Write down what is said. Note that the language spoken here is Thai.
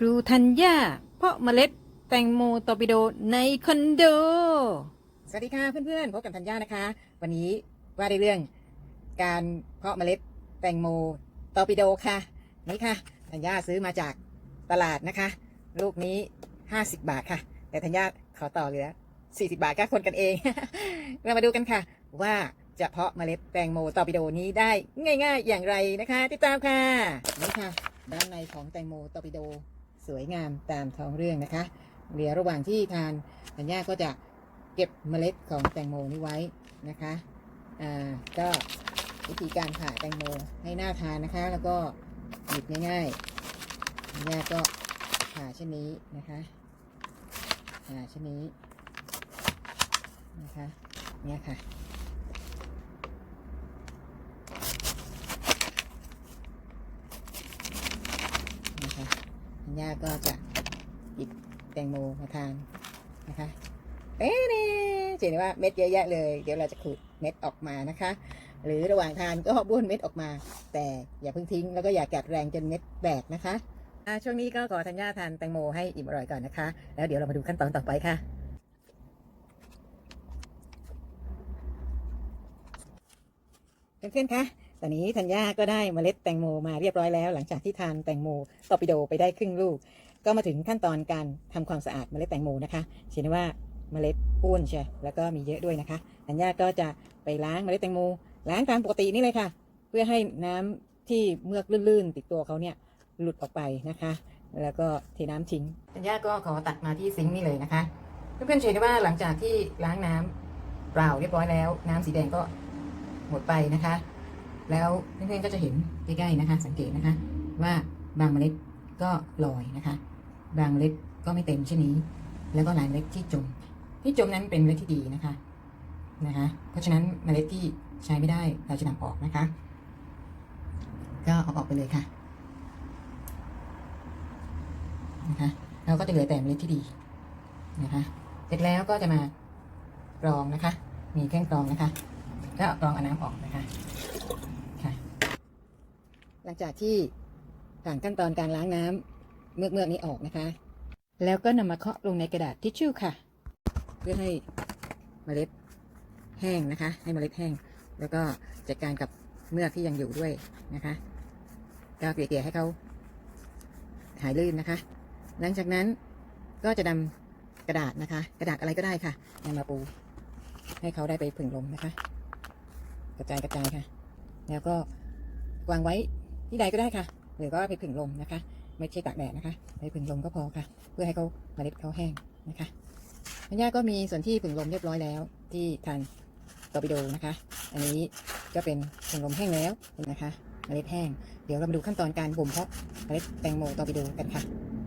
ครูธัญญาเพาะเมล็ดแตงโมตอร์ปิโดในคอนโด สวัสดีค่ะเพื่อนๆพบกับธัญญานะคะ วันนี้ว่าในเรื่องการเพาะเมล็ดแตงโมตอร์ปิโดค่ะนี่ค่ะธัญญาซื้อมาจากตลาดนะคะ ลูกนี้ 50 บาทค่ะ แต่ธัญญาขอต่อเหลือ 40 บาทก็คนกันเอง เรามาดูกันค่ะ ว่าจะเพาะเมล็ดแตงโมตอร์ปิโดนี้ได้ง่าย ๆ อย่างไรนะคะ ติดตามค่ะนี่ค่ะ ด้านในของแตงโมตอร์ปิโด สวยงามตามท้องเรื่องนะคะ เดี๋ยวระหว่างที่ทานธัญญาก็จะเก็บเมล็ดของแตงโมนี้ไว้นะคะอ่าก็วิธีการผ่าแตงโมให้หน่าทานนะคะ แล้วก็หยิบง่ายๆธัญญาก็ผ่าเช่นนี้นะคะผ่าเช่นนี้นะคะเนี่ยค่ะ ธัญญาก็จะหยิบแตงโมมาทานนะคะเอ๊ะนี่เห็นว่าเม็ดเยอะแยะเลย เดี๋ยวเราจะขูดเม็ดออกมานะคะ หรือระหว่างทานก็บ้วนเม็ดออกมา แต่อย่าเพิ่งทิ้งแล้วก็อย่ากัดแรงจนเม็ดแตกนะคะช่วงนี้ก็ขอธัญญาทานแตงโมให้อิ่มอร่อยก่อนนะคะ แล้วเดี๋ยวเรามาดูขั้นตอนต่อไปค่ะเพื่อนๆคะ ตอนนี้ธัญญาก็ได้เมล็ดแตงโมมาเรียบร้อยแล้ว หลังจากที่ทานแตงโมตอปิโดไปได้ครึ่งลูก ก็มาถึงขั้นตอนการทำความสะอาดเมล็ดแตงโมนะคะเห็นว่าเมล็ดอ้วนใช่แล้วก็มีเยอะด้วยนะคะธัญญาก็จะไปล้างเมล็ดแตงโมล้างตามปกตินี่เลยค่ะ เพื่อให้น้ำที่เมือกลื่นๆ ติดตัวเขาเนี่ยหลุดออกไปนะคะ แล้วก็เทน้ำทิ้งธัญญาก็ขอตัดมาที่ซิงค์นี่เลยนะคะเพื่อนๆเห็นได้ว่าหลังจากที่ล้างน้ำเปล่าเรียบร้อยแล้ว น้ำสีแดงก็หมดไปนะคะ แล้วเพื่อนๆก็จะเห็นใกล้ๆนะคะ สังเกตนะคะ ว่าบางเมล็ดก็ลอยนะคะ บางเมล็ดก็ไม่เต็มเช่นนี้ แล้วก็หลายเมล็ดที่จม ที่จมนั้นเป็นเมล็ดที่ดีนะคะนะคะ เพราะฉะนั้นเมล็ดที่ใช้ไม่ได้เราจะนำออกนะคะ ก็เอาออกไปเลยค่ะนะคะเราก็จะเหลือแต่เมล็ดที่ดีนะคะ เสร็จแล้วก็จะมากรองนะคะ มีเครื่องกรองนะคะก็กรองเอาน้ำออกนะคะ หลังจากที่ผ่านขั้นตอนการล้างน้ำเมือกเมือกๆนี้ออกนะคะ แล้วก็นำมาเคาะลงในกระดาษทิชชู่ค่ะ เพื่อให้เมล็ดแห้งนะคะ ให้เมล็ดแห้ง แล้วก็จัดการกับเมือกที่ยังอยู่ด้วยนะคะก็เกลี่ยให้เขาหายลื่นนะคะ หลังจากนั้นก็จะนำกระดาษนะคะ กระดาษอะไรก็ได้ค่ะนำมาปู ให้เขาได้ไปผึ่งลมนะคะ กระจายกระจายค่ะ แล้วก็วางไว้ ที่ใดก็ได้ค่ะ หรือก็ไปผึ่งลมนะคะ ไม่ใช่ตากแดดนะคะ ไปผึ่งลมก็พอค่ะ เพื่อให้เขาเมล็ดเขาแห้งนะคะพันยาก็มีส่วนที่ผึ่งลมเรียบร้อยแล้ว ที่ทานตอร์ปิโดนะคะ อันนี้ก็เป็นผึ่งลมแห้งแล้วนะคะ เมล็ดแห้ง เดี๋ยวเรามาดูขั้นตอนการบ่มเพาะเมล็ดแตงโมตอร์ปิโดกันค่ะ